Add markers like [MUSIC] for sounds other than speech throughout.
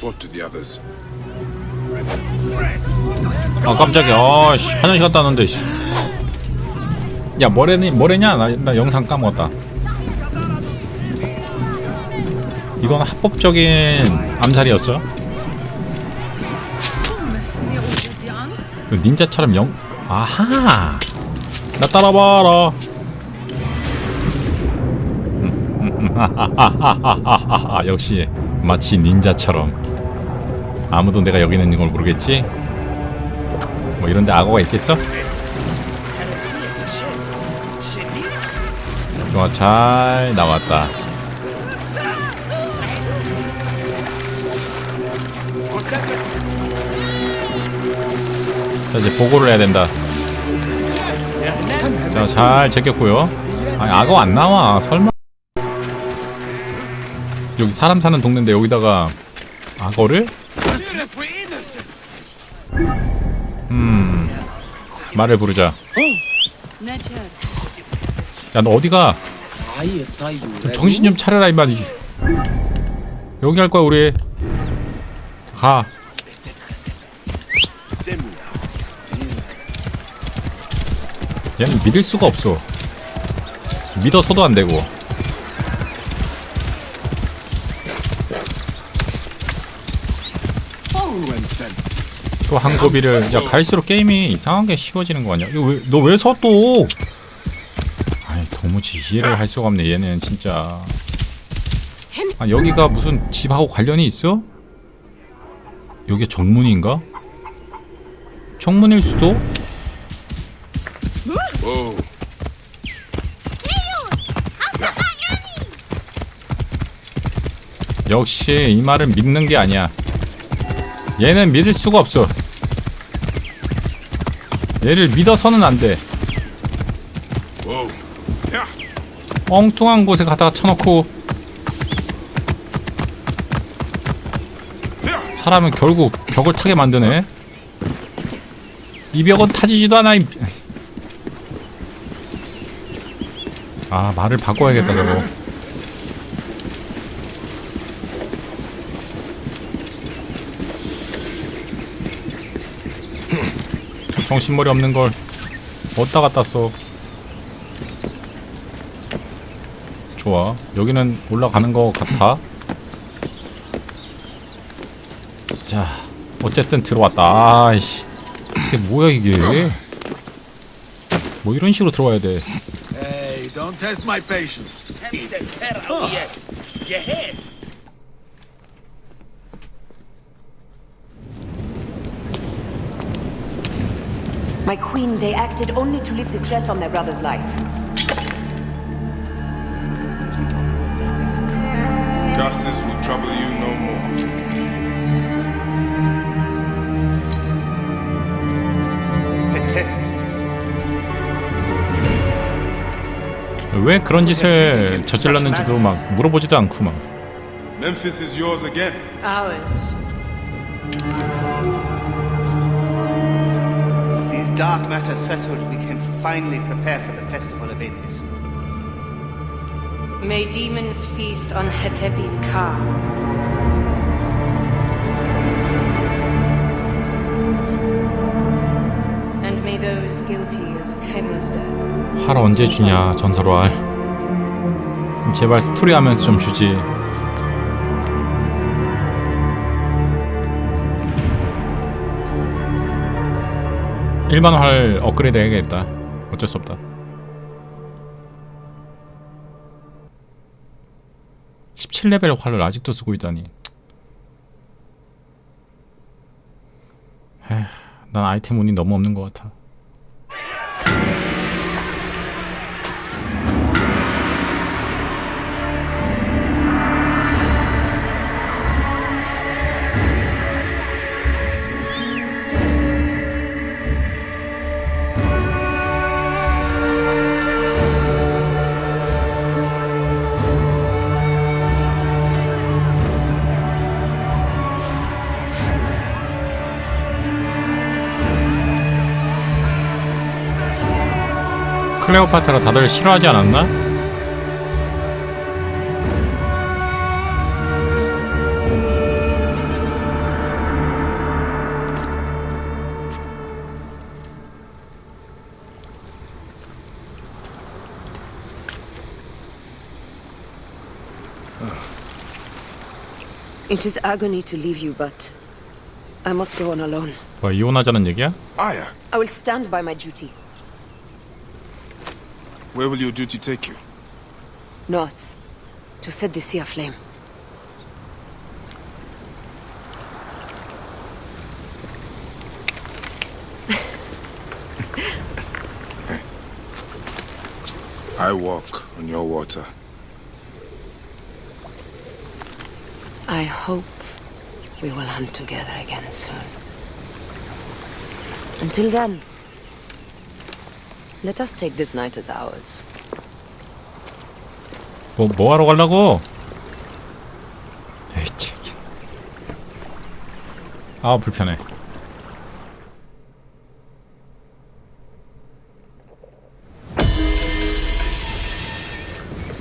report to the others. 아 깜짝이야 아씨 화장실 갔다 왔는데 씨. 야 뭐래니 뭐래냐 나, 나 영상 까먹었다 이건 합법적인 암살이었어 그 닌자처럼 영 아하 나 따라봐라. [LAUGHS] 역시 마치 닌자처럼 아무도 내가 여기 있는 걸 모르겠지? 뭐 이런데 악어가 있겠어? 좋아 잘 나왔다. 자 이제 보고를 해야 된다. 자 잘 제꼈고요. 아니 악어 안 나와. 설마. 여기 사람 사는 동네인데 여기다가 악어를? 음 말을 부르자. 야 너 어디가? 좀 정신 좀 차려라 이마 여기 할 거야 우리. 가. 얘는 믿을 수가 없어. 믿어서도 안 되고 또 한고비를 야 갈수록 게임이 이상하게 쉬워지는 거 아니야? 이거 왜너왜 서 또? 아이 도무지 이해를 할 수가 없네 얘는 진짜. 아 여기가 무슨 집하고 관련이 있어? 여기 정문인가? 정문일 수도? 역시 이 말은 믿는 게 아니야. 얘는 믿을 수가 없어. 얘를 믿어서는 안 돼. 엉뚱한 곳에 갖다가 쳐놓고 사람은 결국 벽을 타게 만드네. 이 벽은 타지지도 않아. 이... 아 말을 바꿔야겠다 저거. 정신머리 없는 걸 어디다 갖다 써. 좋아. 여기는 올라가는 거 같아. 자, 어쨌든 들어왔다. 아이씨. 이게 뭐야 이게? 뭐 이런 식으로 들어와야 돼. Hey, don't test my patience. My queen, they acted only to lift the threat on their brother's life. Justice will trouble you no more. 왜 그런 짓을 저질렀는지도 막 물어보지도 않고 막. Memphis is yours again. Ours. Dark matters settled, we can finally prepare for the festival of Iblis. May demons feast on Hetepi's car. And may those guilty of Hemu's death 활 언제 주냐 전설로 할. 제발 스토리 하면서 좀 주지. 일반 활 업그레이드 해야겠다. 어쩔 수 없다. 17레벨 활을 아직도 쓰고 있다니. 에휴, 난 아이템 운이 너무 없는 것 같아. 클레오파트라 다들 싫어하지 않았나? It is agony to leave you, but I must go on alone. 뭐야 이혼하자는 얘기야? 아야. I will stand by my duty. Where will your duty take you? North, to set the sea aflame. [LAUGHS] I walk on your water. I hope we will hunt together again soon. Until then, let us take this night as ours. 뭐, 뭐 하러 가려고? 에이, 참. 아, 불편해.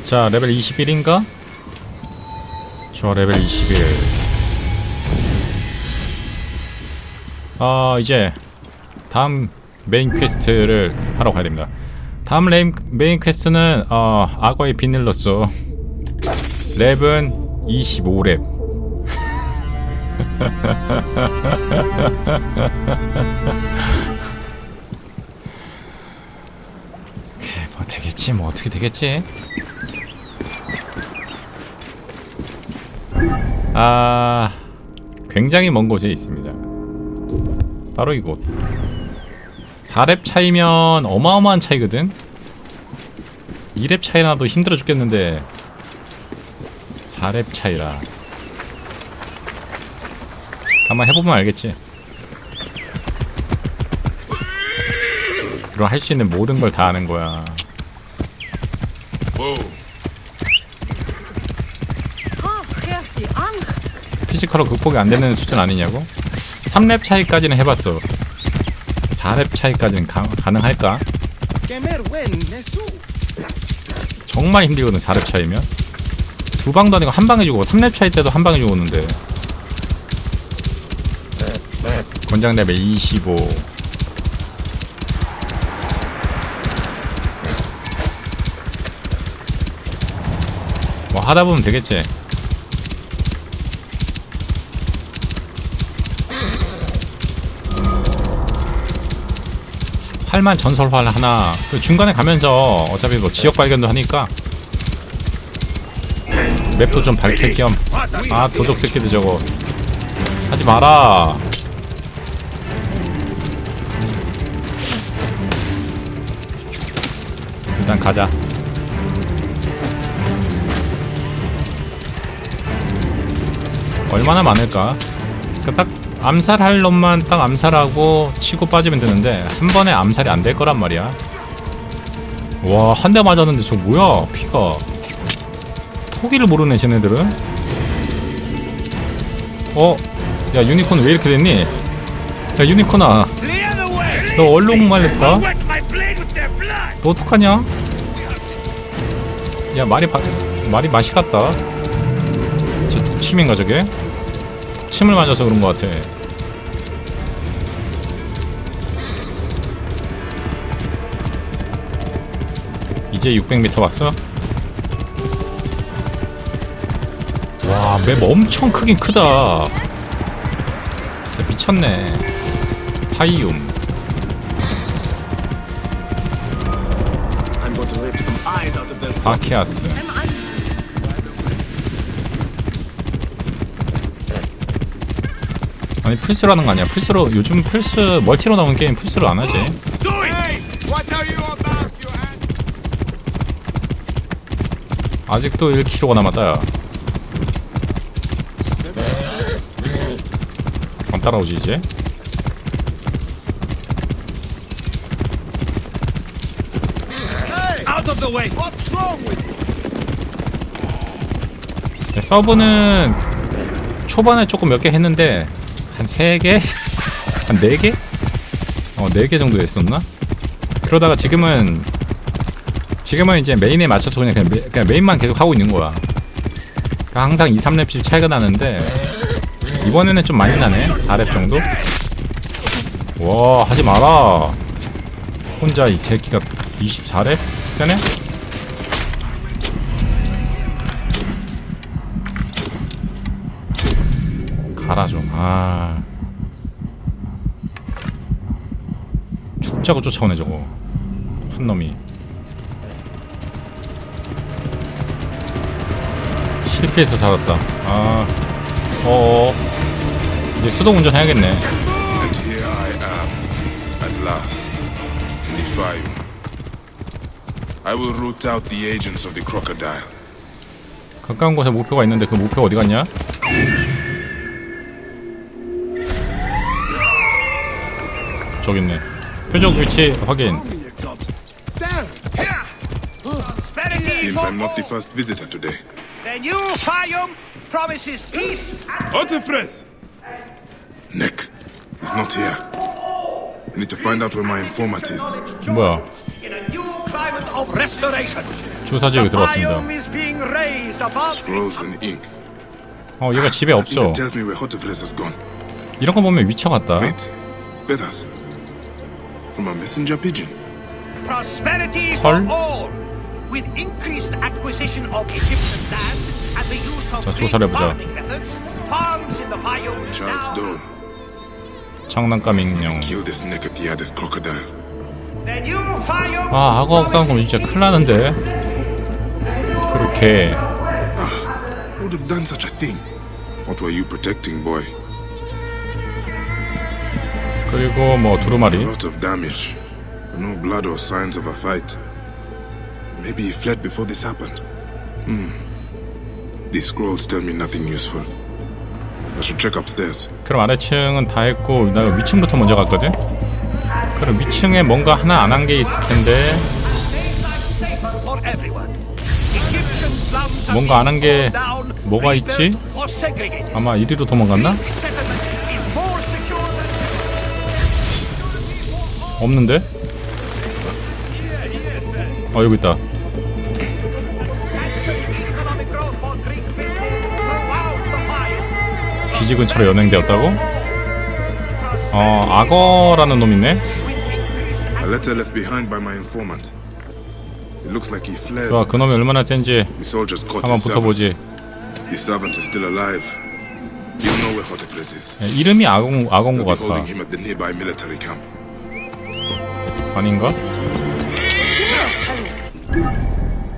자, 레벨 21인가? 저 레벨 21. 아, 이제 다음 메인 퀘스트를 하러 가야 됩니다. 다음 레인, 메인 퀘스트는 어, 악어의 비닐로서 랩은 25랩. [LAUGHS] 오케이, 뭐 되겠지, 뭐 어떻게 되겠지. 아, 굉장히 먼 곳에 있습니다. 바로 이곳. 4랩 차이면 어마어마한 차이거든. 2랩 차이 나도 힘들어 죽겠는데 4랩 차이라. 한번 해보면 알겠지. 그럼 할 수 있는 모든 걸 다 하는 거야. Whoa. 피지컬로 극복이 안 되는 수준 아니냐고? 3랩 차이까지는 해봤어. 4랩 차이까지는 가, 가능할까? 정말 힘들거든 4랩 차이면. 두 방도 아니고 한 방에 죽어 3랩 차이 때도 한 방에 죽었는데. 권장 레벨 25 뭐 하다 보면 되겠지 활만 전설활 하나 그 중간에 가면서 어차피 뭐 지역 발견도 하니까 맵도 좀 밝힐 겸아 도적 새끼들 저거. 하지 마라. 일단 가자. 얼마나 많을까? 그딱 암살할 놈만 딱 암살하고 치고 빠지면 되는데 한 번에 암살이 안 될 거란 말이야 와 한 대 맞았는데 저 뭐야 피가 포기를 모르네 쟤네들은 어? 야 유니콘 왜 이렇게 됐니? 야 유니콘아 너 얼룩 말렸다 너 어떡하냐? 야 말이 바, 말이 맛이 같다 저 독침인가 저게? 독침을 맞아서 그런 것 같아 이제 600m 왔어? 와, 맵 엄청 크긴 크다. 미쳤네. 파이움. 아키아스. 아니 플스라는 거 아니야? 플스로 요즘 플스 멀티로 나오는 게임 플스로 안 하지? 아직도 1kg가 남았다. 야. 안 따라오지 이제? 네, 서브는 초반에 조금 몇 개 했는데 한 3개? 한 4개? 어, 4개 정도 했었나? 그러다가 지금은 지금은 이제 메인에 맞춰서 그냥, 그냥, 메, 그냥 메인만 계속 하고 있는 거야. 그러니까 항상 2, 3렙씩 차이가 나는데 이번에는 좀 많이 나네. 4렙 정도? 와, 하지 마라. 혼자 이 새끼가 24렙? 세네? 가라 좀 아 죽자고 쫓아오네 저거 한 놈이 실패해서 살았다 아 어어 이제 수동 운전해야겠네. 가까운 곳에 목표가 있는데 그 목표가 어디 갔냐? 저기 있네 표적 위치 확인 Seems I'm not the first visitor today. The new Fayum promises peace and Otefres! Nick, he's not here. I need to find out where my informant is. 뭐야 in a new climate of restoration. 주사지역에 The 들어왔습니다 Fayum is being raised above Scrolls and ink. 어 얘가 집에 I think 없어 that tells me where Hotefres has gone. 이런 거 보면 위쳐 같다 Wait, feathers. From a messenger pigeon. prosperity 헐. for all, with increased acquisition of Egyptian land and the use of 자, green 조사를 해보자. farming methods. Farms in the Fayum Charles now. Dole. 장난감 인형 Kill this Nekatiades crocodile. The new Fayum 아 악어하고 싸운 거면 진짜 큰일 나는데 그렇게 Who would have done such a thing? What were you protecting, boy? 그리고 뭐 두루마리 lot of damage, but no blood or signs of a fight. Maybe he fled before this happened. Hmm. These scrolls tell me nothing useful. I should check upstairs. 그럼 아래층은 다 했고 나 위층부터 먼저 갔거든 그럼 위층에 뭔가 하나 안 한 게 있을 텐데 뭔가 안 한 게 뭐가 있지? 아마 이리로 도망갔나? 없는데? 어 여기 있다. 기지 근처로 연행되었다고? 어 악어라는 놈 있네 A letter left behind by my informant. It looks like he fled. 좋아 그놈이 얼마나 센지 The soldiers caught 한번 his servant. 붙어보지 the servant is still alive, he'll know where Hotefres is. 야, 이름이 악어, 악어인 They'll 것 be holding 같아 him at the nearby military camp. 아닌가?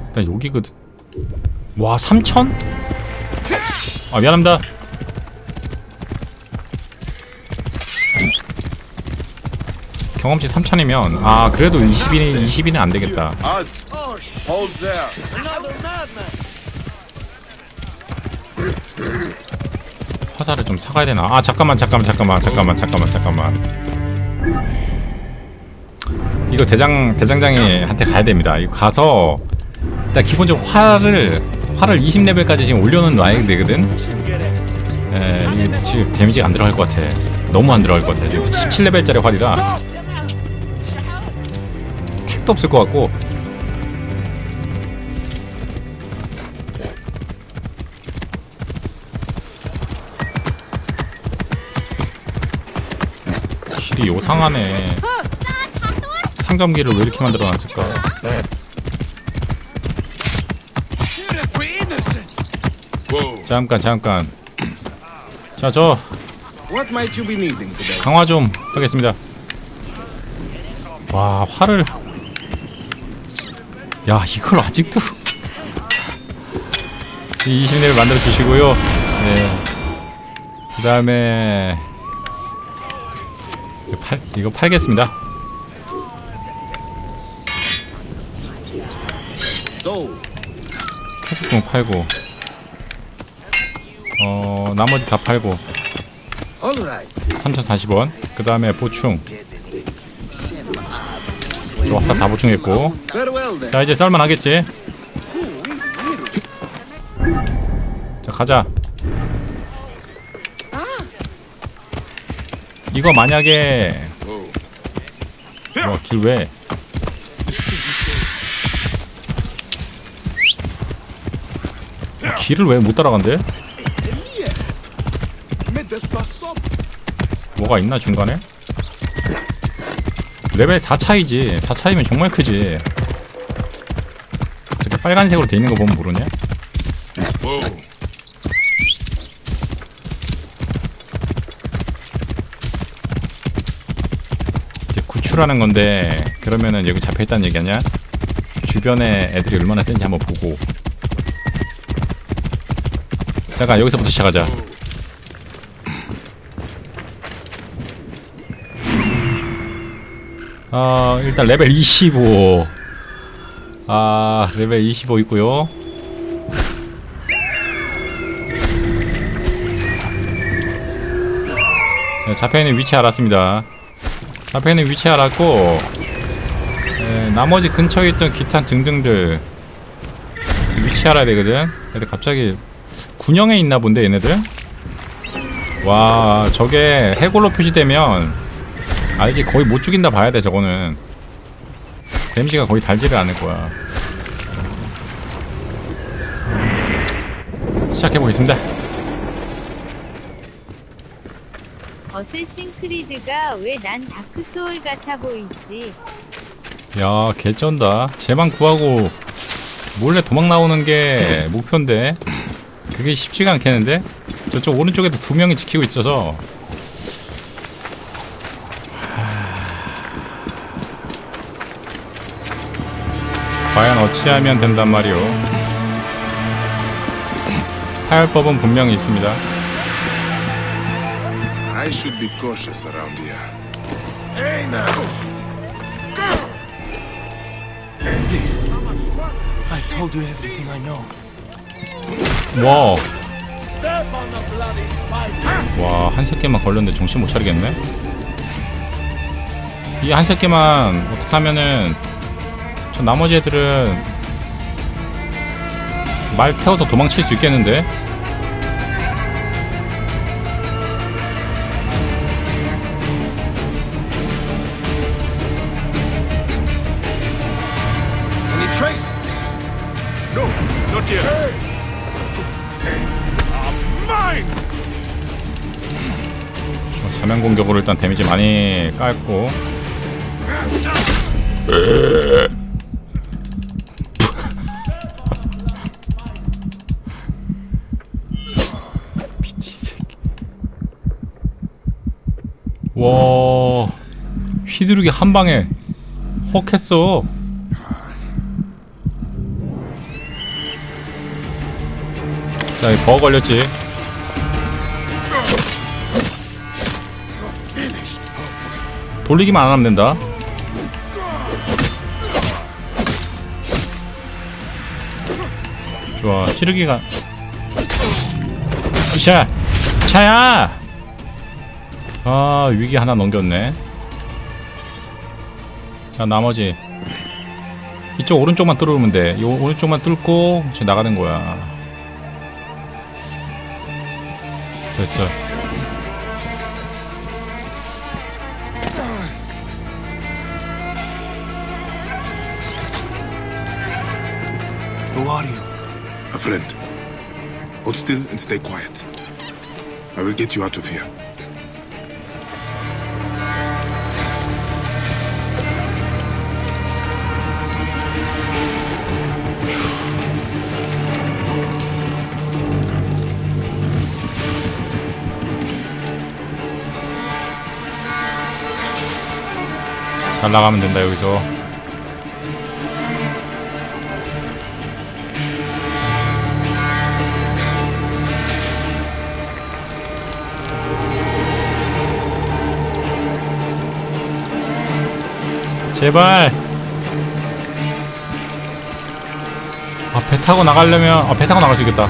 일단 여기거든 와 3천? 아 미안합니다 경험치 3천이면 아 그래도 20인 20인은 안 되겠다. 화살을 좀 사가야 되나? 아 잠깐만 잠깐만 잠깐만 잠깐만 잠깐만 잠깐만 이거 대장 대장장이 한테 가야 됩니다. 이거 가서 일단 기본적으로 활을 활을 20레벨까지 지금 올려놓은 놔야 되거든. 에 이게 지금 데미지가 안 들어갈 것 같아. 너무 안 들어갈 것 같아. 지금 17레벨짜리 활이라 택도 없을 것 같고. 길이 요상하네. 상점기를 왜 이렇게 만들어 놨을까? Whoa! 잠깐 잠깐. 자 저? 강화 좀 하겠습니다. 와 활을 야 이걸 아직도 이 20레벨 만들어 주시고요. 네. 그 다음에 팔 이거 팔겠습니다. 캐스통 팔고 어 나머지 다 팔고 all right. 3,040원. 그 다음에 보충. 화살 다 보충했고. 자 이제 썰만 하겠지. 자 가자. 이거 만약에 뭐 길 왜? 길을 왜 못 따라간대? 뭐가 있나 중간에? 레벨 4차이지 4차이면 정말 크지 저렇게 빨간색으로 되어있는 거 보면 모르냐? 구출하는 건데 그러면은 여기 잡혀있다는 얘기 아니야? 주변에 애들이 얼마나 센지 한번 보고 잠깐 여기서부터 시작하자. 아 일단 레벨 25 아 레벨 25 있고요. 네, 잡혀있는 위치 알았습니다. 잡혀있는 위치 알았고 네, 나머지 근처에 있던 기타 등등들 위치 알아야 되거든. 애들 갑자기 군영에 있나 본데 얘네들? 와 저게 해골로 표시되면 알지? 거의 못 죽인다 봐야 돼 저거는. 데미지가 거의 달지를 않을 거야. 시작해보겠습니다. 어쌔신 크리드가 왜 난 다크 소울 같아 보이지? 야 개쩐다. 제방 구하고 몰래 도망 나오는 게 목표인데 그게 쉽지가 않겠는데 저쪽 오른쪽에도 두 명이 지키고 있어서 하... 과연 어찌하면 된단 말이오 타협법은 분명히 있습니다 I should be cautious around here. I told you everything I know. 와. 와, 한 새끼만 걸렸는데 정신 못 차리겠네? 이 한 새끼만 어떻게 하면은 저 나머지 애들은 말 태워서 도망칠 수 있겠는데? 저 자면 공격으로 일단 데미지 많이 깔고. 미친 새끼. 와 휘두르기 한 방에 헉 했어. 자, 버 걸렸지. 돌리기만 안 하면 된다. 좋아, 찌르기가. 으쌰! 차야! 아, 위기 하나 넘겼네. 자, 나머지. 이쪽 오른쪽만 뚫으면 돼. 이 오른쪽만 뚫고, 이제 나가는 거야. 됐어. friend. Hold still and stay quiet. I will get you out of here. 잘 나가면 된다, 여기서. 제발. 아, 배 타고 나가려면, 아, 배 타고 나갈 수 있겠다.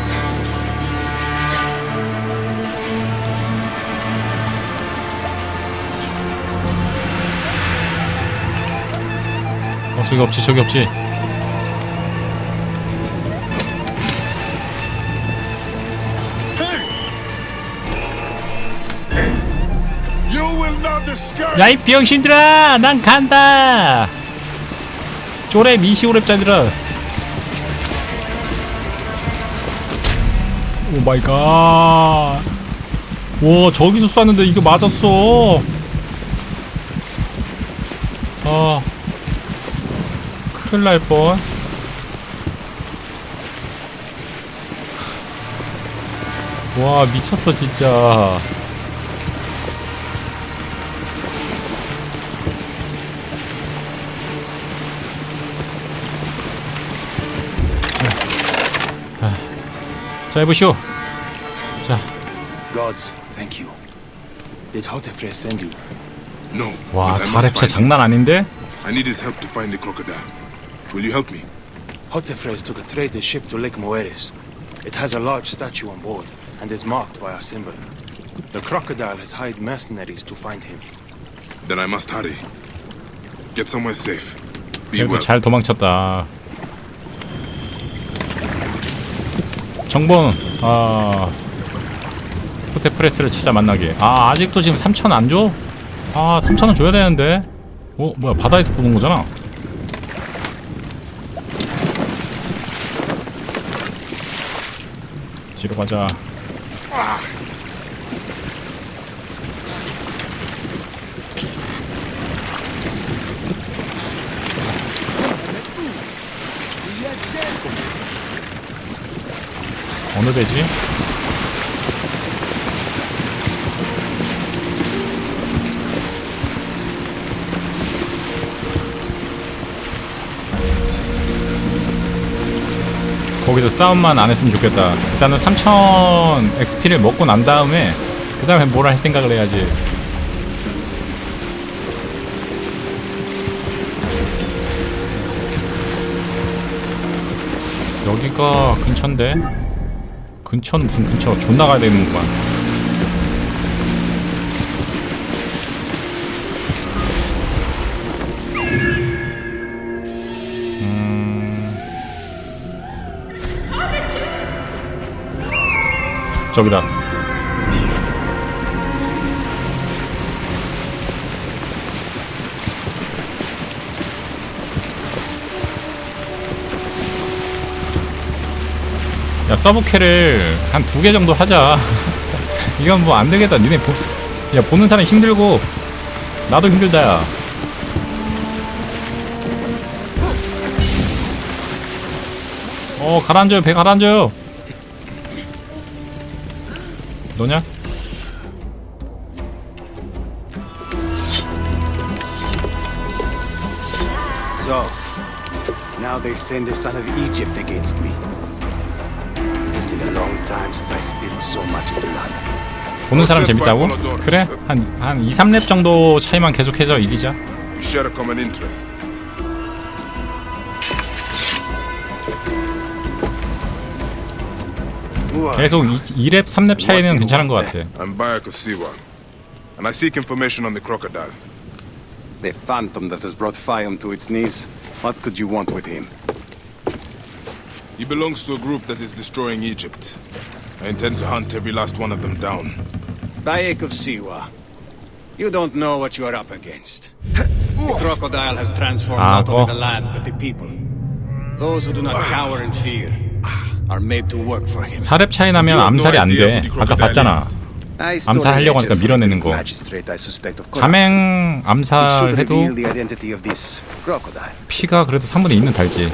어, 저기 없지, 저기 없지. 야, 이 병신들아! 난 간다! 쪼랩, 미시오랩자들아! 오 마이 갓. 와, 저기서 쐈는데 이거 맞았어. 아. 큰일 날 뻔. 와, 미쳤어, 진짜. 자 해보시오. 자, Gods, thank you. Did Hotefre send you? No. 와 but I must 4렙차 find him. 장난 아닌데? I need his help to find the crocodile. Will you help me? Hotefres took a trader ship to Lake Moeris. It has a large statue on board and is marked by our symbol. The crocodile has hired mercenaries to find him. Then I must hurry. Get somewhere safe. Be 그래도 well. 잘 도망쳤다. 정본 아 호테프레스를 찾아 만나게. 아 아직도 지금 3천 안 줘? 아 3천원 줘야 되는데. 어 뭐야 바다에서 보는 거잖아. 뒤로 가자. 어느 배지? 거기서 싸움만 안 했으면 좋겠다. 일단은 3000 XP를 먹고 난 다음에 그 다음에 뭘 할 생각을 해야지. 여기가 근처인데? 근처는 무슨 근처? 존나 가야 되는구만. 음... 저기다. 야 서브캐를 한 두 개 정도 하자 [LAUGHS] 이건 뭐 안 되겠다 니네 보, 야 보는 사람 힘들고 나도 힘들다 야 어, 가라앉아요, 배 가라앉아요. 너냐? 보는 사람 재밌다고? 그래? 한, 한 2, 3렙 정도 차이만 계속해서 이기자. 계속 2, 2렙, 3렙 차이는 괜찮은 것 같아. I'm Bayek of Siwa, and I seek information on the crocodile. The phantom that has brought Fiam to its knees. What could you want with him? He belongs to a group that is destroying Egypt. I intend to hunt every last one of them down. Bayek of Siwa. You don't know what you are up against. The crocodile has transformed Ah, not only oh. the land, but the people. Those who do not cower in fear are made to work for him. 4렙 차이 나면 암살이 안 돼. who the 아까 crocodile 봤잖아. 암살하려고 하니까 밀어내는 the 거. 자맹 암살해도. 피가 그래도 3분의 2는 달지.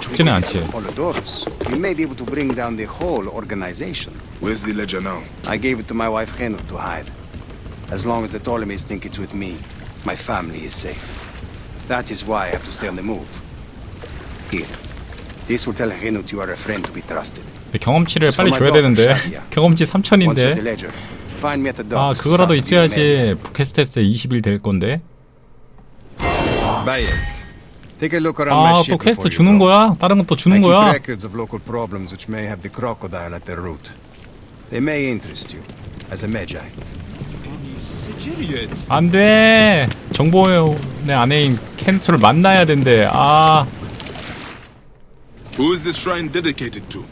죽지는 않지. Polydorus, we may be able to bring down the whole organization. Where's the ledger now? I gave it to my wife Henut to hide. As long as the Ptolemies think it's with me, my family is safe. That is why I have to stay on the move. Here. This will tell Henut you are a friend to be trusted. 경험치를 빨리 줘야 되는데 경험치 Once you have the 3천인데 ledger, find me at the 아. 그거라도. 있어야지 부캐스테스에 20일 될 건데 Bayek, take a look around my 아 ship 또 퀘스트 before you 주는 go. 거야? 다른 것도 I 주는 keep 거야? records of local problems which may have the crocodile at their root. They may interest you as a magi. 안돼 정보의 아내인 켄트를 만나야 된대 아 Who is this shrine dedicated to?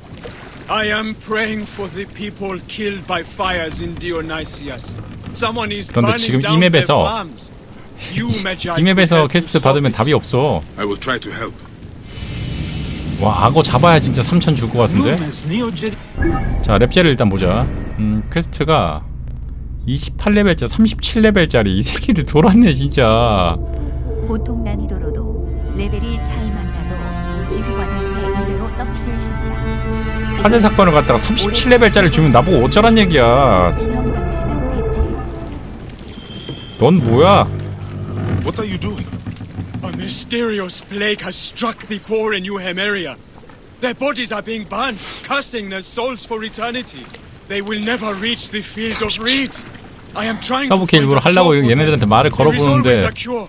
I am praying for the people killed by fires in Dionysius. Someone is 그런데 burning 지금 이 down their 맵에서 farms. 이 맵에서 퀘스트 받으면. 답이 없어. 와 악어 잡아야 진짜 3천 줄 것 같은데? 자 랩제를 일단 보자. 음 퀘스트가 28레벨짜 37레벨짜리. 이 새끼들 돌았네 진짜. 보통 난이도로도 레벨이 차이만 나도 지휘관한테 이대로 떡실 쓴다. 화재 사건을 갖다가 37레벨짜리 주면 나보고 어쩌란 얘기야. 넌 뭐야 What are you doing? A mysterious plague has struck the poor in Euhemeria. Their bodies are being burned, cursing their souls for eternity. They will never reach the field of reeds. I am trying to 서브케 find 일부러 a cure 하려고 for them. 얘네들한테 말을 There is always 걸어보는데 a cure.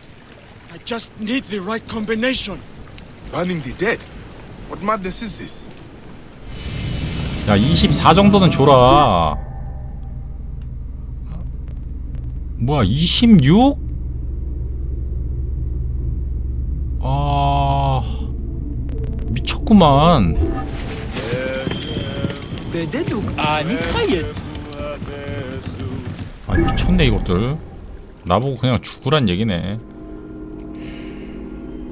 I just need the right combination. Burning the dead? What madness is this? 야 24 정도는 줘라 뭐야 26? 미쳤구만. 아 미쳤네 이것들. 나보고 그냥 죽으란 얘기네